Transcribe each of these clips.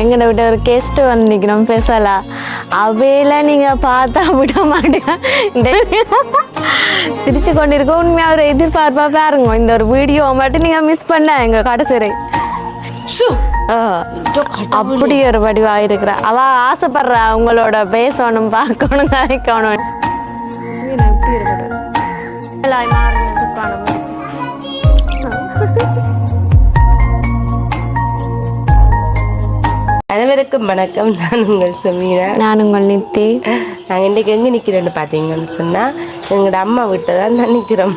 எங்களை விட்டு ஒரு கெஸ்ட் வந்து நிற்கிறோம் பேசலா. அவையில நீங்கள் பார்த்தா விட மாட்டேங்க. சிரிச்சு கொண்டிருக்கோம் உண்மையாக ஒரு எதிர்பார்ப்பா பாருங்க. இந்த ஒரு வீடியோ மட்டும் நீங்கள் மிஸ் பண்ண எங்கள் கடைசிரை அப்படி ஒரு வடிவாக இருக்கிறா. அவ ஆசைப்படுறா உங்களோட பேசணும் பார்க்கணும் கதைக்கணும். எப்படி இருக்கிறது அனைவருக்கும் வணக்கம். நான் உங்கள் சுமீனா நான் உங்கள் நித்தி. நாங்கள் இன்றைக்கு எங்கே நிற்கிறோன்னு பார்த்தீங்கன்னு சொன்னால் எங்களோட அம்மா வீட்டை தான் நான் நிற்கிறோம்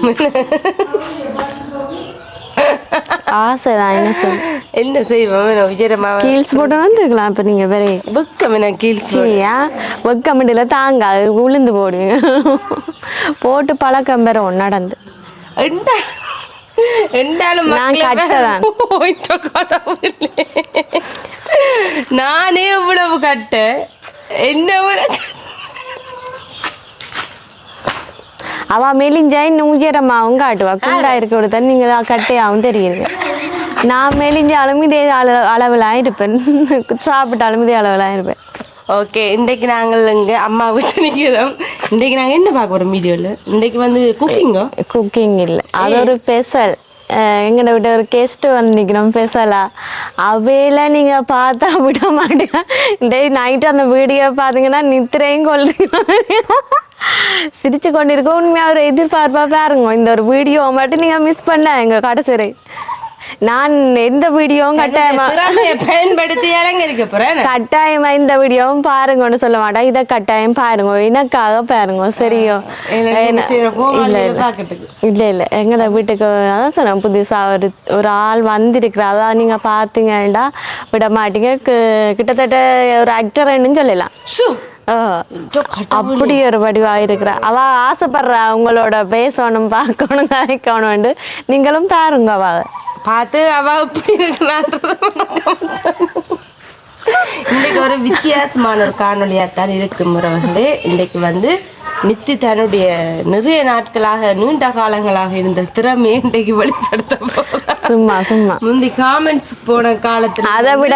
ஆசை தான் என்ன சொல்? என்ன செய்வோம்? நான் உயரமாக கீல்ஸ் போட்டு வந்துருக்கலாம் இப்போ நீங்கள் வேற. புக்கம் நான் கீழ்ச்சி சரியா வெக்கமிட்டில் தாங்காது உளுந்து போடுவீங்க போட்டு பழக்கம் பெறும் நடந்து. எண்டா எண்டாலும் நான் இவ்வளவு கட்ட என்ன அவ மெலிஞ்சா இன்னும் உயரமாகவும் காட்டுவா? குண்டா இருக்க விட நீங்க கட்டையாகவும் தெரியுது. நான் மெலிஞ்சாலும் இதே அள அளவில் இருப்பேன். சாப்பிட்டாலும் இதே அளவில் இருப்பேன். ஓகே இன்றைக்கு நாங்கள் இங்கே அம்மா விட்டு நிற்கிறோம் இன்றைக்கு நாங்கள் என்ன பார்க்க போகிறோம் வீடியோவில் இன்றைக்கு வந்து குக்கிங்கோ குக்கிங் இல்லை. அது ஒரு ஸ்பெஷல் எங்களை விட்டு ஒரு கெஸ்ட் வந்து நிற்கிறோம் ஸ்பெஷலா அவையெல்லாம் நீங்கள் பார்த்தா விட மாட்டேங்க. டே நைட்டு அந்த வீடியோ பார்த்தீங்கன்னா நித்திரையும் கொள்றீங்க. சிரிச்சு கொண்டிருக்கோம். உண்மையாக ஒரு எதிர்பார்ப்பா பாருங்க. இந்த ஒரு வீடியோ மட்டும் நீங்கள் மிஸ் பண்ண எங்கள் கடைசிரை நான் எந்த வீடியோவும் கட்டாயமா பயன்படுத்தி போகிறேன் கட்டாயமா இந்த வீடியோவும் பாருங்கன்னு சொல்ல மாட்டேன். இதை கட்டாயம் பாருங்க. எனக்காக பாருங்க. சரியோ? இல்ல இல்ல. எங்களை வீட்டுக்கு அதான் சொன்னேன். புதுசா ஒரு ஒரு ஆள் வந்திருக்கிறா அதான் நீங்க பாத்தீங்கன்னா விட மாட்டீங்க. கிட்டத்தட்ட ஒரு ஆக்டர்னு சொல்லலாம். ஷூ! ஆ. அப்படி ஒரு வடிவா இருக்கிறா அவ ஆசைப்படுறா உங்களோட பேசணும் பார்க்கணும் கதைக்கணும்னு நீங்களும் பாருங்க அவ. பார்த்து அவ இப்படி இன்றைக்கு ஒரு வித்தியாசமான ஒரு காணொளியாத்தான் இருக்கு முறவர்களே. இன்றைக்கு வந்து நித்தி தன்னுடைய நிறைய நாட்களாக நீண்ட காலங்களாக இருந்த திறமையை இன்றைக்கு வெளிப்படுத்த போறா. சும்மா சும்மா. முந்தி காமெண்ட்ஸ் போன காலத்துல அதை விட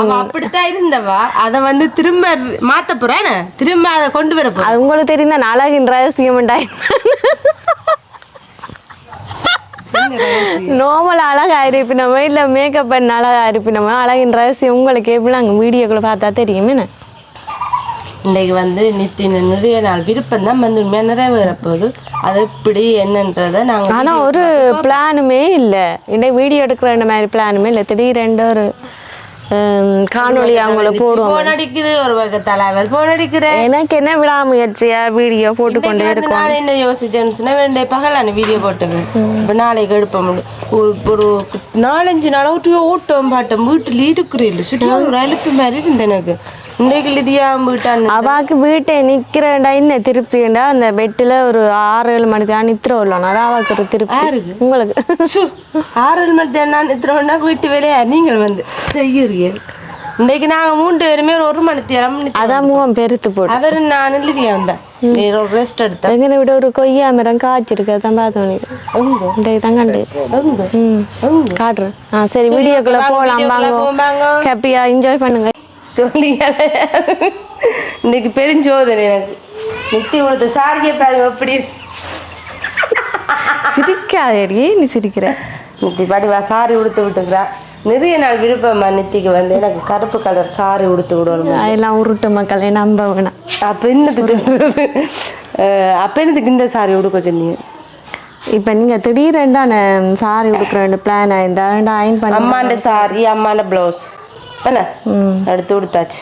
அவ அப்படித்தான் இருந்தவா? அத வந்து திரும்ப மாத்த போறேன் திரும்ப அதை கொண்டு வர அது உங்களுக்கு தெரிந்த அழகின் ரகசியம் நார்மல் அழகா இருப்பினமோ இல்லை மேக்கப் பண்ண அழகா இருப்பினமோ அழகின் ரகசியம் உங்களுக்கு எப்படி நாங்கள் வீடியோக்குள்ள பார்த்தா தெரியும் என்ன இன்னைக்கு வந்து நித்தின் நிறைய நாள் விருப்பம் தான் வந்து உண்மையா நிறைவேற போகுது அது எப்படி என்னன்றதை நாங்க ஆனா ஒரு பிளானுமே இல்லை இன்னைக்கு வீடியோ எடுக்கிற மாதிரி பிளானுமே இல்லை திடீரென்று ஒரு காணொளி அவங்கள போடுவோம் போன் அடிக்குது ஒரு வகை தலைவர் போன் அடிக்கிறேன் எனக்கு என்ன விடாமுயற்சியா வீடியோ போட்டு கொண்டே இருக்கும் நான் என்ன யோசிச்சேன்னு சொன்னா ரெண்டு பகலான வீடியோ போட்டுவேன் இப்போ நாளைக்கு எடுப்ப முடியும் ஒரு ஒரு நாலஞ்சு நாளா ஓட்டம் பாட்டம் வீட்டுல இருக்கிறீல்ல சுற்றி ஒரு அழுப்பு மாதிரி இருந்து எனக்கு இன்றைக்கு லிதியா வீட்டான்னு அவாக்கு வீட்டை நிக்கிறேன்டா என்ன திருப்திண்டா அந்த பெட்டில் ஒரு ஆறு ஏழு மணிக்கு தான் நித்திர உள்ளணும் அதான் அவாக்கு ஒரு யாருக்கு? உங்களுக்கு ஆறு மணி தேனா இத்தனை வீட்டு வேலையா நீங்கள் வந்து செய்யுறீங்க இன்னைக்கு நாங்க மூன்று பேருமே ஒரு ஒரு மணி தேரம் அதான் மூவம் பெருத்து போடு அவரு நான் இல்லையா வந்தேன் ஒரு ரெஸ்ட் எடுத்தேன் எங்கனை விட ஒரு கொய்யா மரம் காய்ச்சிருக்கு தான் பார்த்தோம் எங்க இன்றைக்கு தான் கண்டு எங்க எங்க காட்டுறேன் ஆ சரி வீடியோக்குள்ள போகலாம் வாங்க. ஹாப்பியா என்ஜாய் பண்ணுங்க சொல்லிங்க இன்னைக்கு பெருஞ்சோதனை எனக்கு. நித்தி கொடுத்த சாரியை பாருங்க எப்படி சிரிக்காதேடி நீ சிரிக்கிற. நித்தி பாட்டி சாரி உடுத்து விட்டுக்கிறா. நிறைய நாள் விருப்பமா நித்திக்கு வந்து எனக்கு கருப்பு கலர் சாரி உடுத்து விடணும் அதெல்லாம் உருட்டு மக்களை நம்ப வேணாம் அப்ப அஹ் அப்ப என்னத்துக்கு இந்த சாரி உடுக்க சொன்னீங்க? இப்போ நீங்கள் திடீரெண்டான சாரி உடுக்குற ரெண்டு பிளான் ஆயிருந்தா அயன் பண்ணி அம்மாண்ட சாரி அம்மாண்ட ப்ளவுஸ் என்ன? எடுத்து கொடுத்தாச்சு.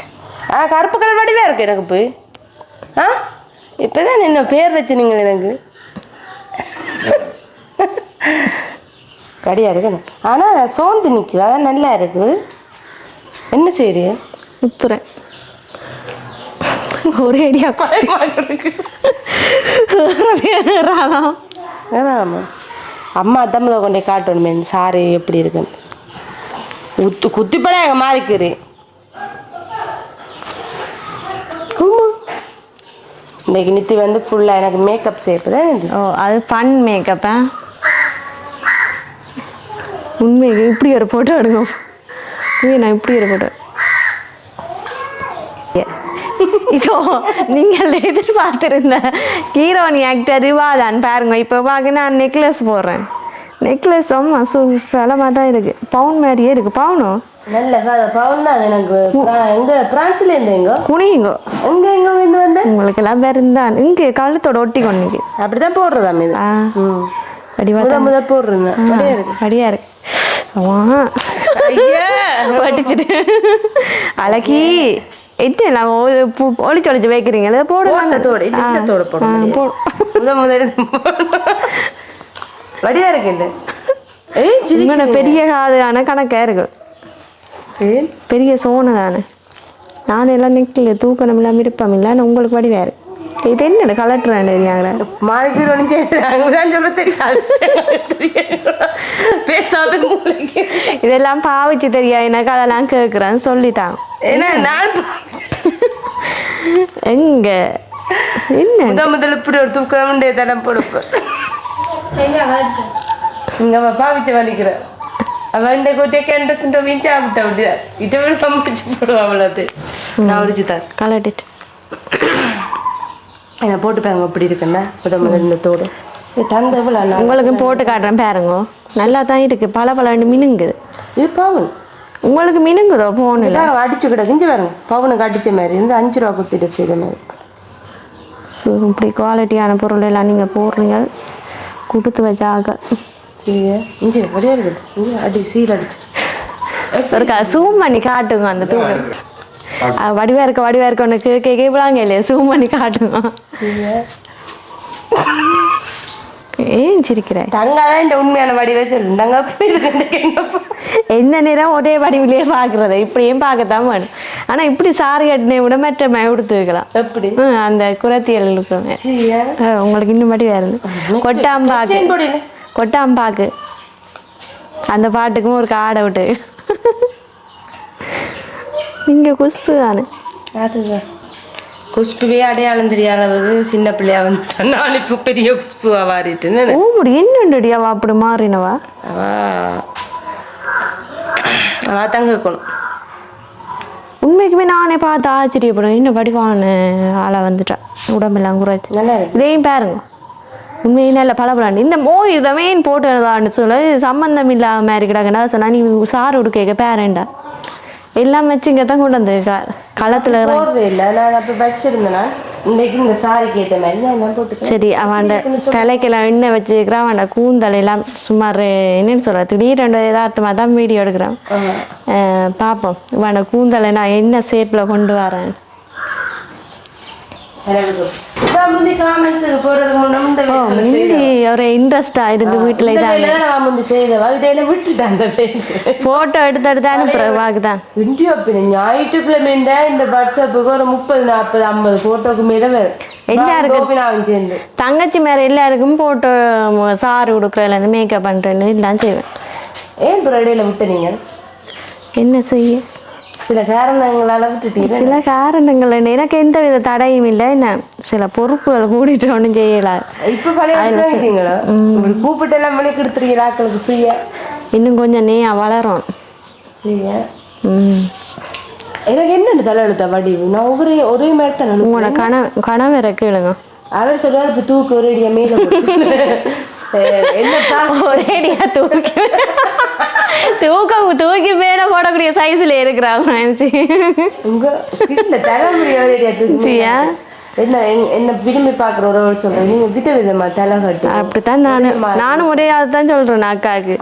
ஆ கருப்பு கலர் வடிவே இருக்கு எனக்கு போய் ஆ? இப்போதான் என்ன பேர் வச்சுனீங்க எனக்கு. கடியா இருக்கு ஆனால் சோர்ந்து நிற்குது அதான் நல்லா இருக்குது என்ன செய்யுது உத்துறேன். ஒரே அடியா அதான். அம்மா. தம்மதை கொண்டே காட்டணுமே சாரி எப்படி இருக்குன்னு. உத்து குத்திப்பட எங்கள் மாதிரிக்குது இன்னைக்கு நித்தி வந்து ஃபுல்லாக எனக்கு மேக்கப் சேப்பு தான் ஓ அது ஃபன் மேக்கப்பா உண்மைக்கு இப்படி ஒரு போட்டோ எடுக்கும் நீ நான் இப்படி இருக்கட்டும் இதோ நீங்கள் எதிர்பார்த்திருந்த ஹீரோனி ஆக்டர் இவாதான் பாருங்க. இப்போ பார்க்க நான் நெக்லஸ் போடுறேன். நெக்லஸ் அம்மா சூ விலமாக தான் இருக்கு. பவுன் மாதிரியே இருக்கு. பவுனும் நல்ல கதை பவுன் தான் எனக்கு. பிர- எங்க பிரான்ஸ்ல இருந்து எங்க? குனிங்கோ எங்க எங்க இருந்து வந்து? உங்களுக்கு எல்லாம் பெருந்தான் இங்கே கழுத்தோட ஒட்டி கொண்டுக்கு அப்படிதான் போடுறதாம் இது வடிவா முத போடுறேன் அப்படியே இருக்கு. படிச்சுட்டு அழகி. என்ன நான் ஒளிச்சு ஒளிச்சு வைக்கிறீங்க. இதை போடுவாங்க தோட இந்த தோட போட முடியாது. போடு. முத முத இருந்து வடியா இருக்கு இந்த ஏய் உங்களோட பெரிய காதுதான கணக்கா இருக்கு. ஏன் பெரிய சோனு தானே. நான் எல்லாம் நிக்கல தூக்கணும் இல்லாம விருப்பம் இல்லை ஆனால் உங்களுக்கு வடிவா இருக்கு இது என்னோட கலட்டுறேன் தெரியாங்களே மாறிக்கு ஒன்று தான் சொல்ல தெரியாது. பேசாத இதெல்லாம் பாவிச்சு தெரியா? எனக்கு அதெல்லாம் கேட்குறேன் சொல்லிட்டான். ஏன்னா நான் எங்க? என்ன? முத முதல்ல இப்படி ஒரு தூக்கம் தரம் பொறுப்பு இங்க அவ பாவிச்சு வலிக்கிற. அவ இந்த கொட்டை கேண்டஸ் வீச்சு ஆப்பிட்ட அப்படியா இட்ட விட சமைச்சு போடுவா அவ்வளவு நான் உரிச்சு தான் கலட்டிட்டு என்ன போட்டு பாருங்க இப்படி இருக்குன்னா. முத முதல்ல இந்த தோடு. இது தந்த எவ்வளோ நான் உங்களுக்கு போட்டு காட்டுறேன் பாருங்க. நல்லா தான் இருக்கு. பல பலன்னு மினுங்குது. இது பவுன். உங்களுக்கு மினுங்குதோ போனில்? எல்லாரும் அடிச்சு கிடக்கு. இஞ்சி பாருங்க. பவுனுக்கு அடிச்ச மாதிரி. இருந்து அஞ்சு ரூபா குத்திட்டு செய்த மாதிரி. இப்படி குவாலிட்டியான பொருள் எல்லாம் நீங்கள் போடுறீங்க. கொடுத்து வச்சாக சரியா இஞ்சி அப்படியே இருக்குது இஞ்சி அடி சீல் அடிச்சு. ஒரு சூம் பண்ணி காட்டுங்க அந்த தூக்கு. வடிவா இருக்க வடிவா இருக்க உனக்கு கேட்கலாங்க இல்லையா சூம் பண்ணி காட்டுங்க. ஏன் சிரிக்கிற தங்காதான் இந்த உண்மையான வடிவே சொல்லு தங்க போய் இருக்கு இந்த கிண்ணம். எந்த நேரம் ஒரே வடிவிலேயே பார்க்குறத இப்படியும் பார்க்கத்தான் வேணும். ஆனால் இப்படி சாரி கட்டினே விட மற்ற மே கொடுத்து வைக்கலாம். எப்படி? அந்த குரத்தியல் ஆ, உங்களுக்கு இன்னும் மட்டும் வேறு கொட்டாம்பாக்கு. கொட்டாம்பாக்கு. அந்த பாட்டுக்கும் ஒரு காடை விட்டு. இங்கே குஷ்பு தானே. அதுதான். குஷ்புவே அடையாளம் தெரியாத சின்ன பிள்ளையா வந்து நான் இப்போ பெரிய குஷ்புவா வாரிட்டுன்னு ஓ என்னடி அவ அப்படி மாறினவா? அவ அவ தங்க இருக்கணும் உண்மைக்குமே நானே பார்த்து ஆச்சரியப்படும். இன்னும் வடிவான ஆளை வந்துட்டா. உடம்பெல்லாம் குறைச்சி. நல்லா இதையும் பாருங்க. உண்மையே நல்ல பளபளன்னு. இந்த மோ இதை மெயின் போட்டுதான்னு சொல்ல சம்மந்தம் இல்லாம மாதிரி கிடக்குன்னா சொன்னா நீ சாறு உடுக்க பேரண்டா எல்லாம் வச்சு இங்கே தான் கொண்டு வந்து க- களத்துல போடுறது இல்லை. நான் அப்போ வச்சிருந்தேன்னா இன்னைக்கு இந்த சாரிக்கு ஏற்ற மாதிரி நான் என்ன போட்டுக்கிறேன். சரி அவன் தலைக்கெல்லாம் எண்ணெய் வச்சுக்கிறான் அவன் கூந்தல் எல்லாம் சுமார் என்னன்னு சொல்ற திடீரெண்டு யதார்த்தமாக தான் வீடியோ எடுக்கிறான். பார்ப்போம் இவன் கூந்தலை நான் என்ன ஷேப்பில் கொண்டு வரேன்? இடையில விட்டுட்டேன் அந்த வேலையை ஃபோட்டோ எடுத்து எடுத்து அனுப்புறவாக்கு தான் இந்தியா பின்ன ஞாயிற்றுக்கிழமைண்டா இந்த வாட்ஸ்அப்புக்கு ஒரு முப்பது நாற்பது ஐம்பது போட்டோக்கு மேல வரும். எல்லாருக்கும். தங்கச்சி மேலே எல்லாருக்கும் போட்டோ சாறு கொடுக்குறதுலேருந்து மேக்கப் பண்ணுறேன்னு எல்லாம் செய்வேன். ஏன் இடையில விட்டு நீங்க என்ன செய்ய? சில காரணங்களால விட்டுட்டீங்க. சில காரணங்கள் என்ன, எனக்கு எந்த வித தடையும் இல்லை. என்ன? சில பொறுப்புகள் கூடிட்டு ஒன்றும் செய்யலாம் இப்ப பழைய கூப்பிட்டு எல்லாம் மணி கொடுத்துருக்கீங்க ஆக்களுக்கு ஃப்ரீயா இன்னும் கொஞ்சம் நீ வளரும். ஃப்ரீயா ம். எனக்கு என்ன தலை எழுத்த வடிவு நான் ஒரே ஒரே மாதிரி தான். உங்களோட கண கணவரை கேளுங்க. அவர் சொல்றாரு இப்ப தூக்கு ஒரு அடியா மேல ஒரேடியா தூக்கி தூக்க தூக்கி மேல போடக்கூடிய சைஸ்ல இருக்கிறாங்க நினைச்சு உங்க இல்ல தலைமுறை? என்ன என்- என்ன விரும்பி பாக்குற ஒரு சொல்றேன் நீங்க வித விதமா தலை கட்டு. அப்படித்தான் நானும் நானும் ஒரே அதுதான் சொல்றேன் அக்காவுக்கு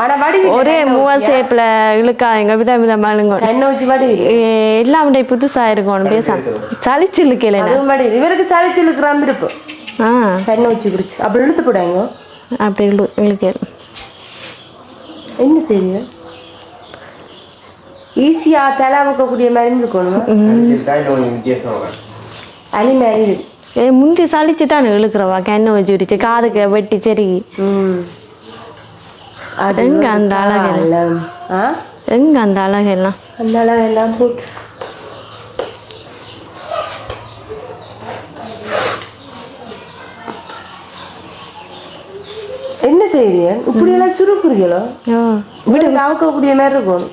ஒரே மூவ ஷேப்ல இழுக்காதீங்க வித விதமா இழுங்க என்ன வச்சு வடிவு ஏ- எல்லாம் புதுசா இருக்கணும் பேச சளிச்சு இழுக்கல இவருக்கு சரிச்சு இழுக்கிறான் விருப்பம் ஆ. பெண்ணை வச்சு குடிச்சு. அப்படி இழுத்து போடாங்க. அப்படி இழு இழுக்க. என்ன செய்யுங்க ஈஸியா தலை வைக்கக்கூடிய மாதிரி இருக்கணும்? அலி மாதிரி ஏ முந்தி சளிச்சு தான் இழுக்கிறவா? கண்ணை வச்சு விரிச்சு காதுக்கு வெட்டி அது எங்க அந்த அழகு எங்க அந்த அழகெல்லாம்? அந்த அளவு எல்லாம் போட்டு. என்ன செய்றீங்க இப்படி எல்லாம் சுருக்குறீங்களோ? ஓ இப்படி அவுக்கக்கூடிய மாதிரி இருக்கணும்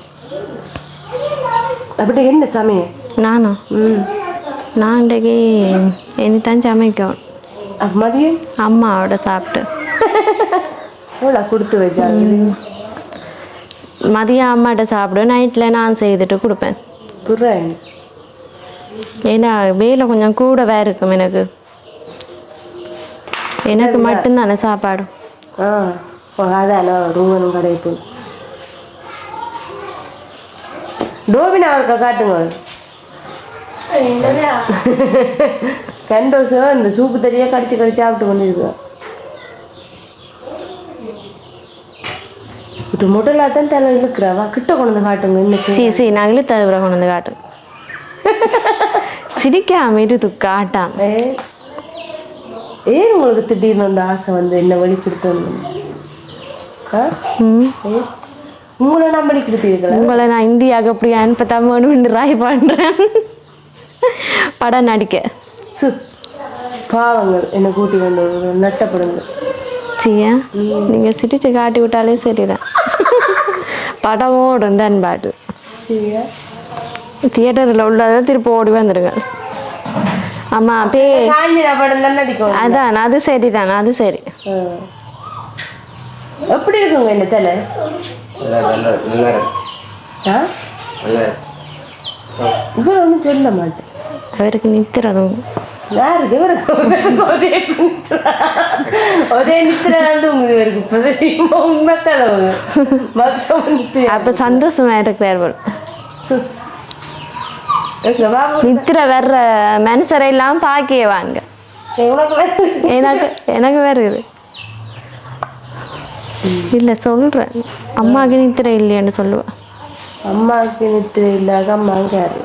அப்படி என்ன சமயம் நானும் ம். நான் இன்றைக்கு இனித்தான் சமைக்கும். மதியம்? அம்மாவோட சாப்பிட்டு. எவ்வளோ கொடுத்து வச்சாங்க மதியம் அம்மாட்ட சாப்பிடு நைட்டில் நான் செய்துட்டு கொடுப்பேன். புறாங்க ஏன்னா வேலை கொஞ்சம் கூடவே இருக்கும் எனக்கு. எனக்கு மட்டும்தானே சாப்பாடு. ஆ ஓ, அதான் ரூமனும் கடை போய் டோபினா அவருக்கா காட்டுங்க. கண்டோஸும் இந்த சூப்பு தறியா கடிச்சு கடிச்சு சாப்பிட்டு கொண்டு இருக்கு இது முடலா தான் தலை இழுக்கிறவா? கிட்ட கொண்டு வந்து காட்டுங்க இன்னைக்கு. சீ சீ நாங்களே தவிர கொண்டு வந்து காட்டும் சிரிக்காம இருந்து காட்டான் ஏ ஏன் உங்களுக்கு திடீர்னு அந்த ஆசை வந்து என்ன வழி கொடுத்தோன்னு? ஆ? ம். ஏ, உங்களை நான் வழி கொடுத்தீர்களா உங்களை நான் இந்தியாவுக்கு அப்படி அனுப்பத்தாமனு ட்ரை பண்ணுறேன் படம் நடிக்க. சு. பாவங்கள். என்னை கூட்டி கொண்டு நட்டப்படுங்க சியா நீங்கள் சிரிச்சு காட்டி விட்டாலே சரிதான். படம் ஓடும் தான் பாட்டு தியேட்டரில் உள்ளதை திருப்பி ஓடி வந்துடுங்க. ஆமாம் பே காஞ்சினா படம் தான் நடிக்கும் அதான் அது சரிதான் அது சரி. எப்படி இருக்குங்க என்ன தலை? நல்லா நல்லா நல்லா இருக்கு. ஆ? நல்லா இருக்கு. இவர் ஒன்றும் சொல்ல மாட்டேன். அவருக்கு நித்திரதும் யாருக்கு? இவருக்கு ஒரே நித்திரா. ஒரே நித்திர தூங்குது இவருக்கு இப்போ உண்மை கதவு மொத்தம் நித்திர அப்போ சந்தோஷமா இருக்கிறார் நித்திர வர்ற மனுஷரை எல்லாம் பாக்கிய வாங்க. எனக்கு எனக்கு வருது இல்லை சொல்கிறேன் அம்மாவுக்கு நித்திர இல்லையான்னு சொல்லுவேன் அம்மாவுக்கு நித்திர இல்லாத அம்மாவுக்கு யாரு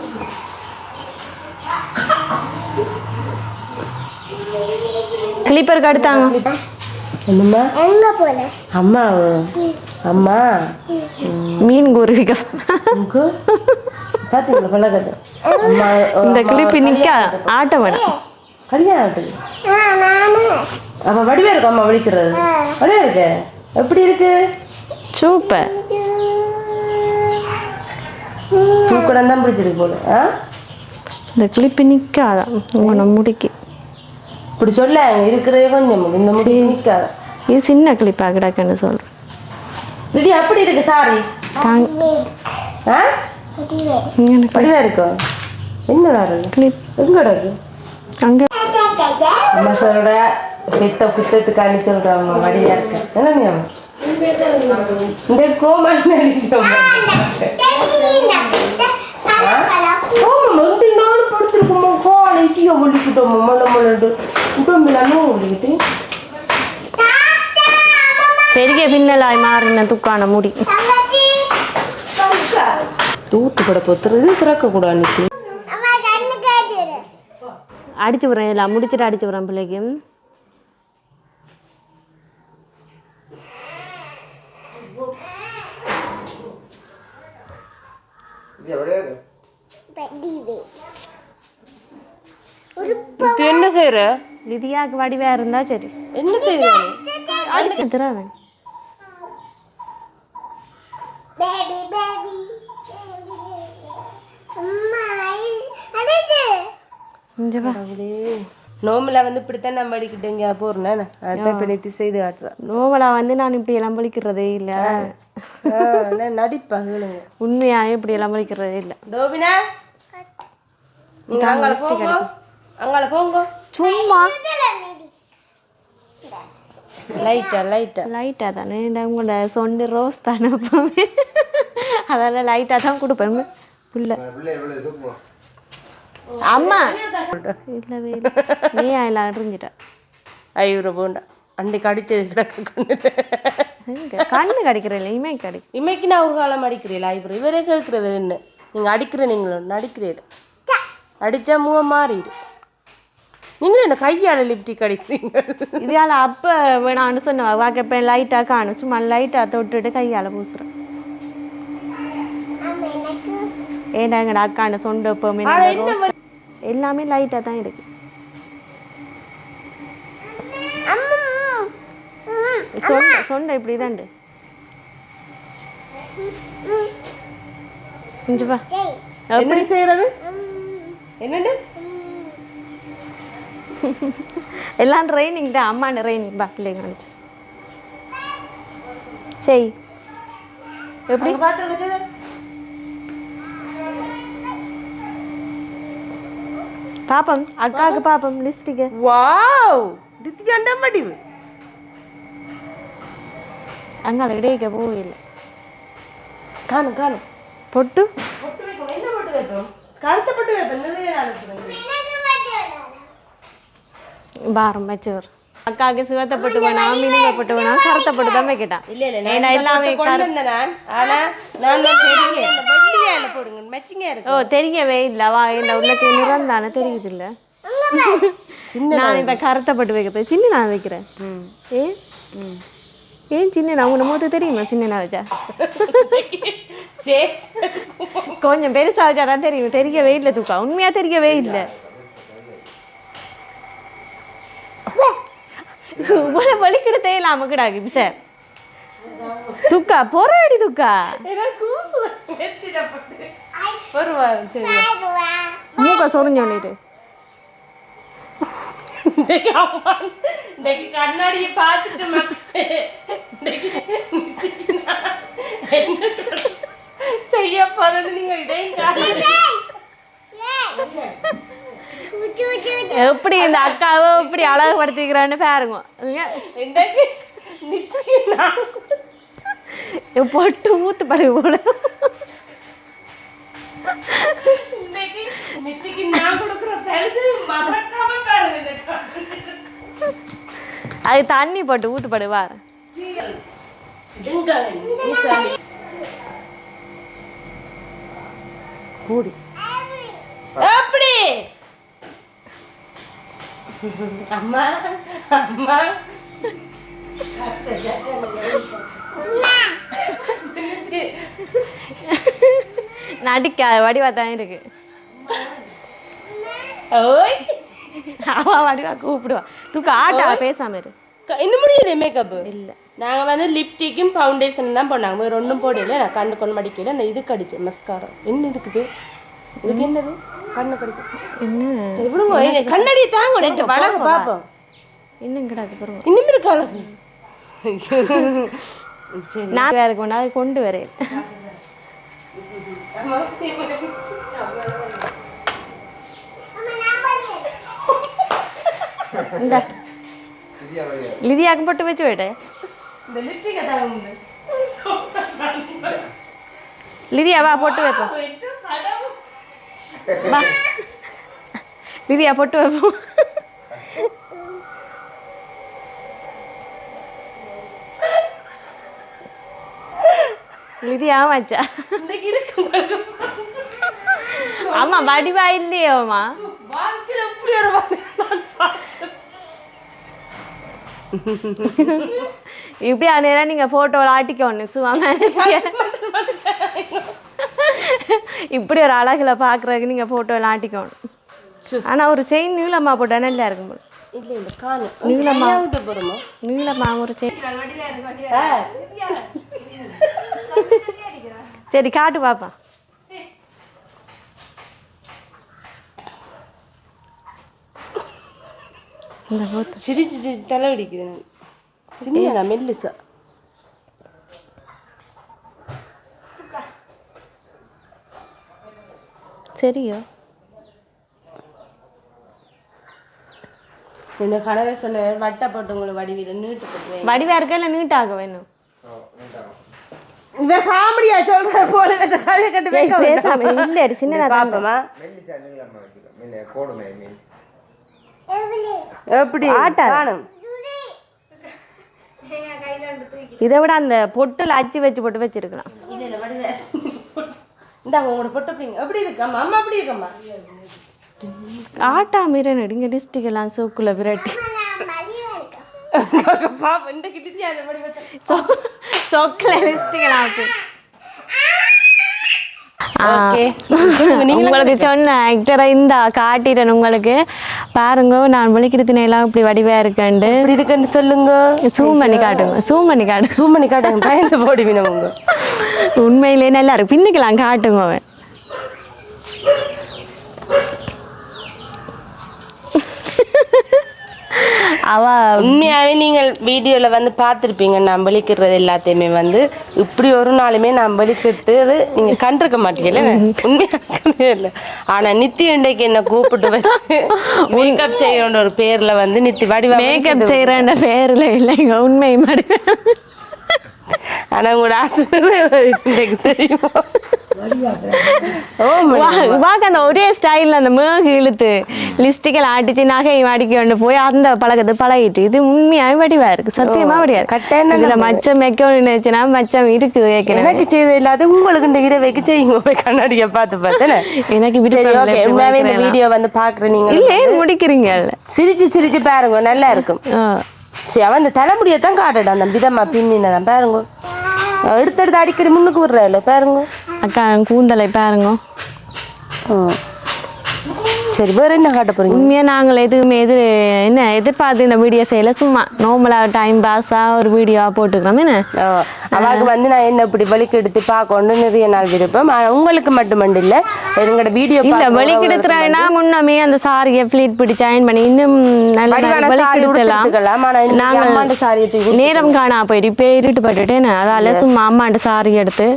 கிளிப்பருக்கு அடுத்தாங்க. அம்மா அம்மா. மீன் குருவிக்க உனக்கு பார்த்தீங்களா அம்மா இந்த கிளிப்பு நிற்க ஆட்ட வேணாம் கல்யாணம் ஆகுது அப்ப வடிவா இருக்கு? அம்மா வலிக்கிறது. வடிவா இருக்கு? எப்படி இருக்கு? சூப்பர். பூக்கடம் தான் பிடிச்சிருக்கு போல. ஆ? இந்த கிளிப்பு நிற்காதான் உங்களை முடிக்கு. இப்படி சொல்ல இருக்கிறதே கொஞ்சம் இந்த முடி நிற்காத இது சின்ன கிளிப்பாக கிடக்குன்னு சொல்கிறேன் திடி அப்படி இருக்கு சாரி ஆ? வடிவா இருக்கும் என்னதா இருக்கு? கிளிப் எங்க இருக்கு? அங்கே. அம்மா சொல்ற பெத்த புத்தத்துக்கு அனுப்பி சொல்றாங்க வடிவா இருக்கு. என்ன நீ? இந்த கோமல் வந்து நானும் படுத்திருக்கோமா காலை டீயை ஒழிக்கிட்டோமா மொள்ள மொள்ளட்டு உடம்புலாமே ஒழிக்கிட்டு பெரிய பின்னலாய் மாறின துக்கான முடி. தூத்து பட பொத்துறது திறக்கக்கூடாது அடிச்சு விட்றேன் இல்லை முடிச்சுட்டு அடிச்சு விட்றேன் பிள்ளைக்கு. என்ன செய்யற லிதியாவுக்கு வடிவா இருந்தா சரி. என்ன செய்யற அடிச்சு இங்கே வா. நோம்பில் வந்து இப்படித்தான் நம்ம அடிக்கிட்டு எங்கேயா போறேன் அதான் இப்போ செய்து காட்டுறேன். நோவலா வந்து நான் இப்படி எல்லாம் பழிக்கிறதே இல்லை நடிப்பா கேளுங்க. உண்மையாக இப்படி எல்லாம் பழிக்கிறதே இல்லை டோபினா நீங்க அங்கால போங்க. அங்கால போங்க. சும்மா. லைட்டா லைட்டா லைட்டாக தானே. உங்களோட சொண்டு ரோஸ் தானே எப்பவுமே அதெல்லாம் லைட்டாக தான் கொடுப்பேன். புள்ள. அம்மா. இல்லவே இல்லை நீ எல்லாம் அறிஞ்சிட்டா ஐயூர போண்டா. அன்னைக்கு அடிச்சது கிடக்க கண்ணு. கிடைக்கிற இல்லை இமை கிடைக்கும் இமைக்கு நான் ஒரு காலம் அடிக்கிறீங்களா ஐபுரம் இவரே கேட்குறவர் என்ன? நீங்கள் அடிக்கிற நீங்களும். நடிக்கிறீரு அடித்தா முகம் மாறிடும். நீங்களும் என்ன கையால் லிப்டிக் அடிக்கிறீங்க? இதால் அப்போ வேணான்னு சொன்ன வாக்கப்போ லைட்டாக காணும் சும்மா லைட்டாக தொட்டுட்டு கையால் பூசுறேன். ஏன்டா எங்கடா அக்காண்ட சொண்டு எப்பவுமே எல்லாமே லைட்டாக தான் இருக்கு. சொன்ன சொன்ன இப்படி தாண்டு எப்படி செய்யறது என்னண்டு? எல்லாம் ட்ரைனிங் தான். அம்மா ட்ரைனிங் பா பிள்ளைங்க சரி. எப்படி? பாப்பம் அக்காவுக்கு பாப்பம். லிஸ்டிக்கு வாவ்! தித்தி அண்டா மடிவு அங்கால இடையிக்க போகல காணும் காணும். பொட்டு? பொட்டு வைக்கணும் என்ன பொட்டு வைப்போம்? கருத்த பொட்டு இருக்குது. பாரம் வச்சவர் அக்காவுக்கு சிவத்தை பொட்டு வேணாம் மினுங்க பொட்டு கருத்தை பொட்டு தான் வைக்கிட்டான் இல்ல இல்ல ஏன்னா நான். எல்லாமே ஓ தெரியவே இல்லை. வா என்ன உள்ளக்கு நிறந்தானே தெரியுது இல்ல நான் இப்ப கருத்தை பொட்டு வைக்க போய் சின்ன நான் வைக்கிறேன். ஏன் ஏன் சின்ன உன்னை மொத்தம் தெரியுமா சின்ன நான் வச்சா? சரி கொஞ்சம் பெருசா வச்சா தான் தெரியும். தெரியவே இல்லை தூக்கா. உண்மையா தெரியவே இல்லை. இவ்வளோ வலிக்கிட தேயில அமுக்கிடாக்கு சார் துக்கா போராடி துக்கா ஒரு வாரம் சரி மூக்க சொரிஞ்சு இன்னைக்கு இன்னைக்கு கண்ணாடியை பார்த்துட்டு செய்ய போறேன்னு நீங்க இதையும் காணல எப்படி இந்த அக்காவை எப்படி அழகுபடுத்திக்கிறான்னு பாருங்க. பொட்டு ஊத்து போல. பாருங்க கண்ணாடி. அது தண்ணி போட்டு ஊத்து படு வார எங்க மீசாமி கூடி. எப்படி? அம்மா அம்மா. நடிக்காத வடிவா தான் இருக்கு. ஓய். அவ வடிவா கூப்பிடுவா. தூக்க ஆட்டா பேசாம இரு. இன்னும் முடியல மேக்கப் இல்ல. நாங்க வந்து லிப்டிக்கும் ஃபவுண்டேஷன் தான் போனாங்க. வேற ஒன்றும் போடல. நான் கண்ணு கொண்டு மடிக்கல. அந்த இது கடிச்சேன் மஸ்காரா என்ன இதுக்கு இதுக்கு என்னது? கண்ணு கடிச்சு. என்ன? சரி விடுங்க. இது கண்ணாடியை தாங்க நெட்டு வடங்க பார்ப்போம் இன்னும் கிடாது பாருங்க. இன்னும் இருக்கு அழகு சரி நான் வேற கொண்டு அதை கொண்டு வரேன். இந்த. லிதியாக்கும் போட்டு வச்சு போயிட்டே இந்த லிப்டிக்கை தாங்க உண்டு. லிதியா வா பொட்டு வைப்போம். வா. லிதியா பொட்டு வைப்போம் இருக்கு உங்களுக்கு. ஆமா வடிவா இல்லையோமா. இப்படி நேரம் நீங்க போட்டோவில் ஆட்டிக்கணும் சும்மா இப்படி ஒரு அழகுல பாக்குறதுக்கு நீங்க போட்டோவில் ஆட்டிக்கணும் ஆனா ஒரு செயின் நீளமா போட்டா நல்லா இருக்கும் போல. நீளமா. நீளமா ஒரு செயின் ஆ, சரி காட்டு பாப்பா. இந்த சிரிச்சு சிரிச்சு தலை வெடிக்குது எனக்கு. சின்ன மெல்லுசா. சரியோ என்ன கனவே சொன்ன வட்டை போட்டு உங்களுக்கு வடிவில் நீட்டு போட்டு. வடிவா இருக்க இல்லை நீட்டாக வேணும்? இந்த காமெடியா சொல்ற போல கட்ட கதையை கட்டு ஏய், பேசாம இல்ல சின்ன பாப்போமா? எப்படி. காணும். இதை விட அந்த பொட்டுல அச்சு வச்சு போட்டு வச்சிருக்கலாம். இந்தாங்க உங்களோட பொட்டு அப்படிங்க எப்படி இருக்கம்மா? அம்மா அப்படி இருக்கம்மா? ஆட்டா மீறன் இங்க டிஸ்ட்ரிக் எல்லாம் சோக்குல விரட்டி. பாப்பா இந்த. சொ- சொக்குல டிஸ்ட்ரிக் எல்லாம் ஆக்கு. ஆ. ஓகே சொல்லுங்க நீங்க உங்களுக்கு சொன்ன ஆக்டரை இந்தா காட்டிட்டேன் உங்களுக்கு. பாருங்க நான் விழிக்கிறதுன எல்லாம் இப்படி வடிவா இருக்கேன்ட்டு. இப்படி இருக்குன்னு சொல்லுங்க. சூம் பண்ணி காட்டுங்க சூம் பண்ணி காட்டுங்க. ஜூம் பண்ணி காட்டுங்க பயந்து போடுவீங்க உங்க. உண்மையிலே நல்லா இருக்கு. பின்னுக்கலாம் காட்டுங்க அவன். அவ உண்மையாவே நீங்கள் வீடியோல வந்து பார்த்துருப்பீங்க நான் வலிக்கிறது எல்லாத்தையுமே வந்து. இப்படி ஒரு நாளுமே நான் வலிக்கிட்டு அது நீங்க கண்டிருக்க மாட்டீங்கல்ல? உண்மையாக இல்லை. ஆனா நித்தி இன்றைக்கு என்ன கூப்பிட்டு வச்சு மேக்கப் செய்யற ஒரு பேர்ல வந்து நித்தி வடிவா மேக்கப் செய்யறேன்ற பேர்ல இல்லைங்க உண்மை மட்டும் ஆனா உங்களோட ஆசை தெரியுமா ஓ வாக்கு அந்த ஒரே ஸ்டைல்ல அந்த மேகு இழுத்து லிப்ஸ்டிக்கல் ஆட்டிச்சு நகையும் கொண்டு போய் அந்த பழக்கத்தை பழகிட்டு. இது உண்மையாவே வடிவா இருக்கு. சத்தியமா வடிவா இருக்கு கட்டாயம் இதுல மச்சம் வைக்கணும்னு நினைச்சுனா மச்சம் இருக்குது வைக்கிறேன் எனக்கு செய்த இல்லாத உங்களுக்கு இந்த இரவைக்கு செய்யுங்க போய் கண்ணாடியை பார்த்து பார்த்தேன் எனக்கு உண்மையாவே இந்த. வீடியோ வந்து பாக்குற நீங்க இல்ல ஏன் முடிக்கிறீங்க. சிரிச்சு சிரிச்சு பாருங்க நல்லா இருக்கும். சரி அவன் இந்த தலைமுடியை தான் காட்டுடா அந்த விதமா பின்னினதான். பாருங்க. எடுத்து அடிக்கடி முன்னுக்கு விடுறாள் பாருங்க. அக்கா கூந்தலை பாருங்க. சரி வேற என்ன காட்ட போறீங்க? உண்மையா நாங்கள் எதுவுமே எது என்ன எதிர்பார்த்து இந்த வீடியோ செய்யல. சும்மா நார்மலா டைம் பாஸா ஒரு வீடியோ போட்டுக்கிறோம் என்ன? அவாக்கு வந்து நான் என்ன இப்படி வலிக்கு எடுத்து பார்க்கணும் நிறைய நாள் விருப்பம். உங்களுக்கு மட்டுமண்டு இல்ல எங்களோட வீடியோ இல்ல வெளிக்கெடுத்துறேன்னா முன்னமே அந்த சாரியை ஃபிளீட் பிடிச்சி அயன் பண்ணி இன்னும் நேரம் காணா போயிட்டு இப்போ இருட்டு பட்டுட்டேன் அதால சும்மா அம்மாண்ட சாரி எடுத்து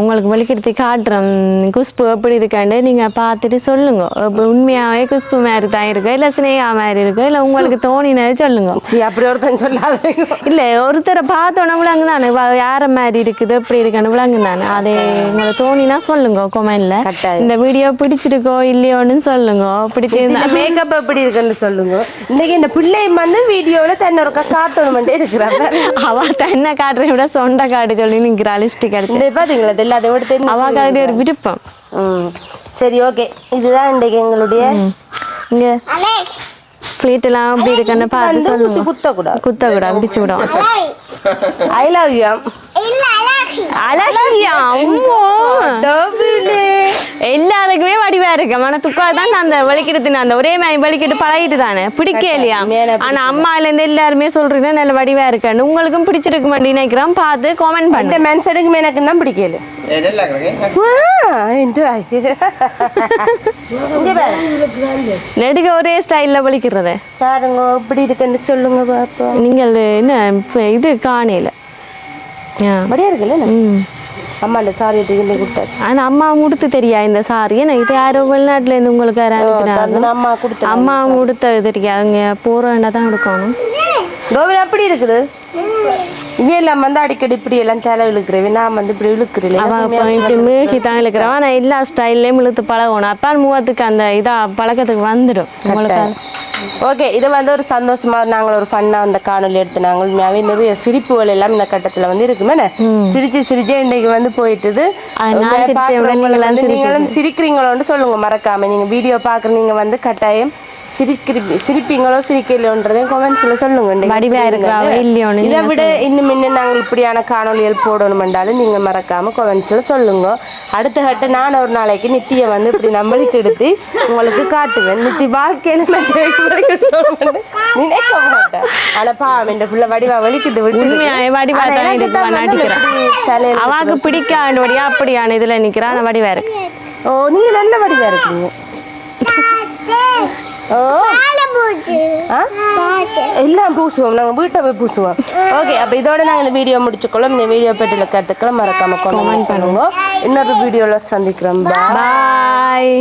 உங்களுக்கு வெளிக்கெடுத்து காட்டுறேன். குஷ்பு எப்படி இருக்காண்டு நீங்க பார்த்துட்டு சொல்லுங்க. உண்மையாவே குஷ்பு மாதிரி தான் இருக்கு? இல்ல சினேகா மாதிரி இருக்கு? இல்ல உங்களுக்கு தோணினது சொல்லுங்க. சரி அப்படி ஒருத்தன் சொல்லாதீங்க இல்ல ஒருத்தரை பார்த்தோன்னே விளங்கு தானே யார மாதிரி இருக்குது எப்படி இருக்குன்னு தானே அதை உங்களை தோணினா சொல்லுங்க கொமெண்ட்ல. இந்த வீடியோ பிடிச்சிருக்கோ இல்லையோன்னு சொல்லுங்க. பிடிச்சிருந்தா மேக்கப் எப்படி இருக்குன்னு சொல்லுங்க. இன்னைக்கு இந்த பிள்ளை வந்து வீடியோல தன்னை ஒருக்கா காட்டணுமெண்டே இருக்கிறாங்க அவ தன்னை காட்டுறதை விட சொண்டை காட்டு சொல்லி நிற்கிறா எடுத்து. இந்த பாத்தீங்களா இது எல்லாத்தையும் விட தெரிஞ்சு அவ காட்டி ஒரு விருப்பம். ம். சரி ஓகே இதுதான் இன்றைக்கு எங்களுடைய இங்க. ஃபிளீட் எல்லாம் அப்படி இருக்குன்னு பார்த்து சொல்லுங்க. குத்தக்கூடாது. குத்த கூட பிடிச்சு விடும் ஐ லவ் யூ அழகியா? அம்மோ. எல்லாருக்குமே வடிவா இருக்கு. ஆனா துக்கா தான் அந்த வலிக்கிட்டு அந்த ஒரே மாதிரி வலிக்கிட்டு பழகிட்டு தானே? பிடிக்க இல்லையா? ஆனா அம்மால இருந்து எல்லாருமே சொல்றீங்க நல்ல வடிவா இருக்குன்னு. உங்களுக்கும் பிடிச்சிருக்க மாட்டேன் நினைக்கிறோம். பார்த்து காமெண்ட் பண்ணு இந்த மனுஷனுக்கு எனக்கு தான் பிடிக்கல. நெடுக ஒரே ஸ்டைல்ல வலிக்கிறது. பாருங்க இப்படி இருக்குன்னு சொல்லுங்க பாப்போம் நீங்கள் என்ன இப்ப இது காணையில. அப்படியே இருக்குல்ல ம். அம்மாண்ட சாரி எடுத்து கொடுத்தாச்சு. ஆனா அம்மா உடுத்து தெரியா இந்த சாரி? ஏன்னா இது யாரோ வெளிநாட்டுல இருந்து உங்களுக்கு யாரும் அனுப்பினாங்க அம்மா கொடுத்த அம்மா உடுத்தது தெரியாதுங்க போறேன்னா தான் எடுக்கணும் டோவில் அப்படி இருக்குது? இவ எல்லாம் வந்து அடிக்கடி இப்படி எல்லாம் தலை இழுக்கிறவ நான் வந்து இப்படி இழுக்கிறேன். இப்படி மூழ்கி தான் இருக்கிறவன் ஆனா எல்லா ஸ்டைல்லையும் இழுத்து பழகணும் அப்பா முகத்துக்கு அந்த இதா பழக்கத்துக்கு வந்துடும். ஓகே இது வந்து ஒரு சந்தோஷமா நாங்கள் ஒரு ஃபன்னா அந்த காணொலி எடுத்து நாங்கள் உண்மையாவே நிறைய சிரிப்புகள் எல்லாம் இந்த கட்டத்துல வந்து இருக்குமே. சிரிச்சு சிரிச்சே இன்னைக்கு வந்து போயிட்டுது. நீங்களும் சிரிக்கிறீங்களோன்னு சொல்லுங்க மறக்காம. நீங்க வீடியோ பாக்குறீங்க வந்து கட்டாயம் சிரிக்கிறி சிரிப்பீங்களோ சிரிக்கலையோன்றதையும் கமெண்ட்ஸ்ல சொல்லுங்க. வடிவா இருந்தது. இல்லையோன்னு இதை விட இன்னும் இன்னும் நாங்கள் இப்படியான காணொலிகள் போடணுமென்றாலும் நீங்க மறக்காம கமெண்ட்ஸ்ல சொல்லுங்க. அடுத்த கட்ட நான் ஒரு நாளைக்கு நித்தியை வந்து இப்படி நம்மளுக்கு எடுத்து உங்களுக்கு காட்டுவேன். நித்தி வாழ்க்கையில நினைக்க மாட்டேன். ஆனா பாவம் இந்த புள்ள வடிவா வலிக்குது வடிவா தான் இருக்கு நடிக்கிறேன் அவாக்கு பிடிக்காண்டபடியா அப்படியான இதுல நிக்கிறா ஆனா வடிவா இருக்கு. ஓ நீங்க நல்ல வடிவா இருக்கீங்க. எல்லாம் பூசுவோம். நாங்கள் வீட்டை போய் பூசுவோம். ஓகே அப்போ இதோட நாங்கள் இந்த வீடியோ முடிச்சுக்கொள்ளும். இந்த வீடியோ பற்றின கருத்துக்களை மறக்காம கமெண்ட் பண்ணுங்க. இன்னொரு வீடியோவில் சந்திக்கிறோம். பாய்